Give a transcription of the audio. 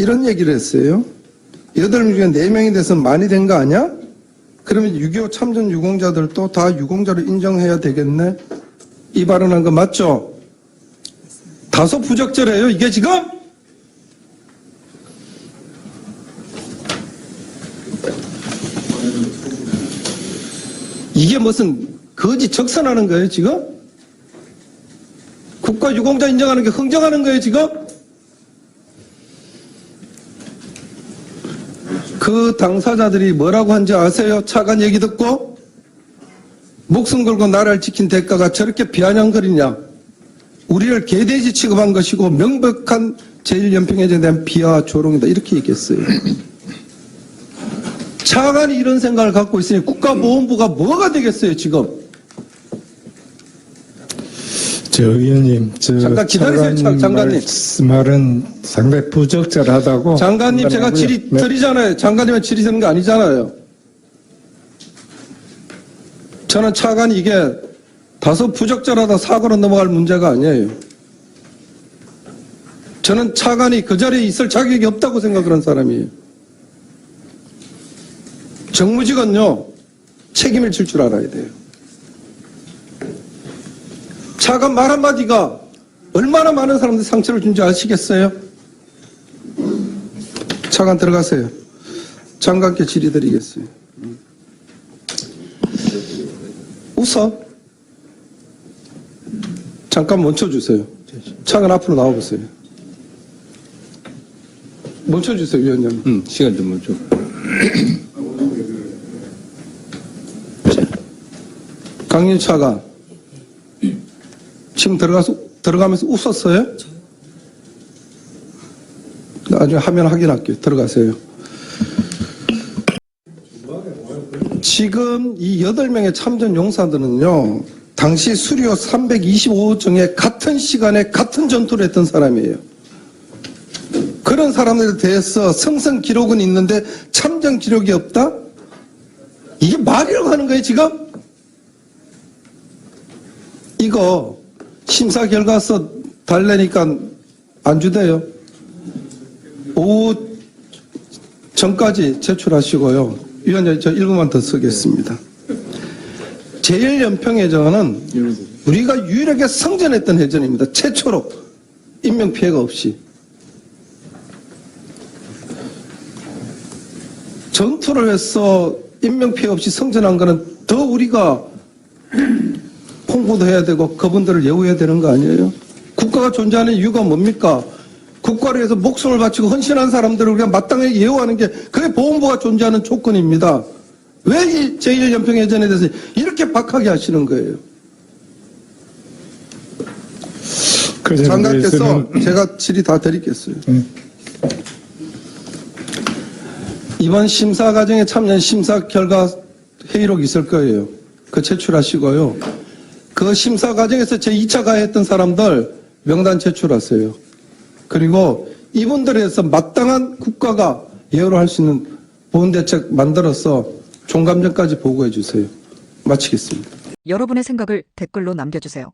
이런 얘기를 했어요. 여덟 명 중에 네 명이 돼서 많이 된 거 아니야? 그러면 6.25 참전 유공자들도 다 유공자로 인정해야 되겠네? 이 발언한 거 맞죠? 다소 부적절해요, 이게 지금? 이게 무슨 거짓 적선하는 거예요, 지금? 국가 유공자 인정하는 게 흥정하는 거예요, 지금? 그 당사자들이 뭐라고 한지 아세요? 차관 얘기 듣고? 목숨 걸고 나라를 지킨 대가가 저렇게 비아냥거리냐? 우리를 개돼지 취급한 것이고 명백한 제1연평해제에 대한 비하와 조롱이다. 이렇게 얘기했어요. 차관이 이런 생각을 갖고 있으니 국가보훈부가 뭐가 되겠어요, 지금? 저 의원님, 저 잠깐 기다리세요, 장- 장관님. 말은 상당히 부적절하다고. 장관님 제가 판단하고요. 질의 네. 드리잖아요. 장관님은 질의 드는 거 아니잖아요. 저는 차관이 이게 다소 부적절하다 사고로 넘어갈 문제가 아니에요. 저는 차관이 그 자리에 있을 자격이 없다고 생각하는 사람이에요. 정무직은요, 책임을 질 줄 알아야 돼요. 차관 말 한마디가 얼마나 많은 사람들 상처를 준지 아시겠어요? 차관 들어가세요. 장관께 질의드리겠어요. 웃어. 잠깐 멈춰주세요. 차관 앞으로 나와보세요. 멈춰주세요, 위원님. 음, 시간 좀 멈춰. 강윤 차관. 지금 들어가서, 들어가면서 웃었어요? 나중에 화면 확인할게요. 들어가세요. 지금 이 8명의 참전 용사들은요, 당시 수료 325호정에 같은 시간에 같은 전투를 했던 사람이에요. 그런 사람들에 대해서 성성 기록은 있는데 참전 기록이 없다? 이게 말이라고 하는 거예요, 지금? 이거 심사 결과서 달래니까 안 주대요. 오후 전까지 제출하시고요. 위원님 저 1분만 더 쓰겠습니다. 제1연평해전은 우리가 유일하게 성전했던 해전입니다. 최초로 인명피해가 없이. 전투를 해서 인명피해 없이 성전한 거는 더 우리가 홍보도 해야 되고 그분들을 예우해야 되는 거 아니에요? 국가가 존재하는 이유가 뭡니까? 국가를 위해서 목숨을 바치고 헌신한 사람들을 우리가 마땅하게 예우하는 게 그게 보훈부가 존재하는 조건입니다. 왜 이 제1연평해전에 대해서 이렇게 박하게 하시는 거예요? 장관께서 제가 질의 다 드리겠어요. 음. 이번 심사 과정에 참여한 심사 결과 회의록 있을 거예요. 그 제출하시고요. 그 심사 과정에서 제 2차 가해했던 사람들 명단 제출하세요. 그리고 이분들에 대해서 마땅한 국가가 예우를 할 수 있는 보훈대책 만들어서 종감전까지 보고해 주세요. 마치겠습니다. 여러분의 생각을 댓글로 남겨주세요.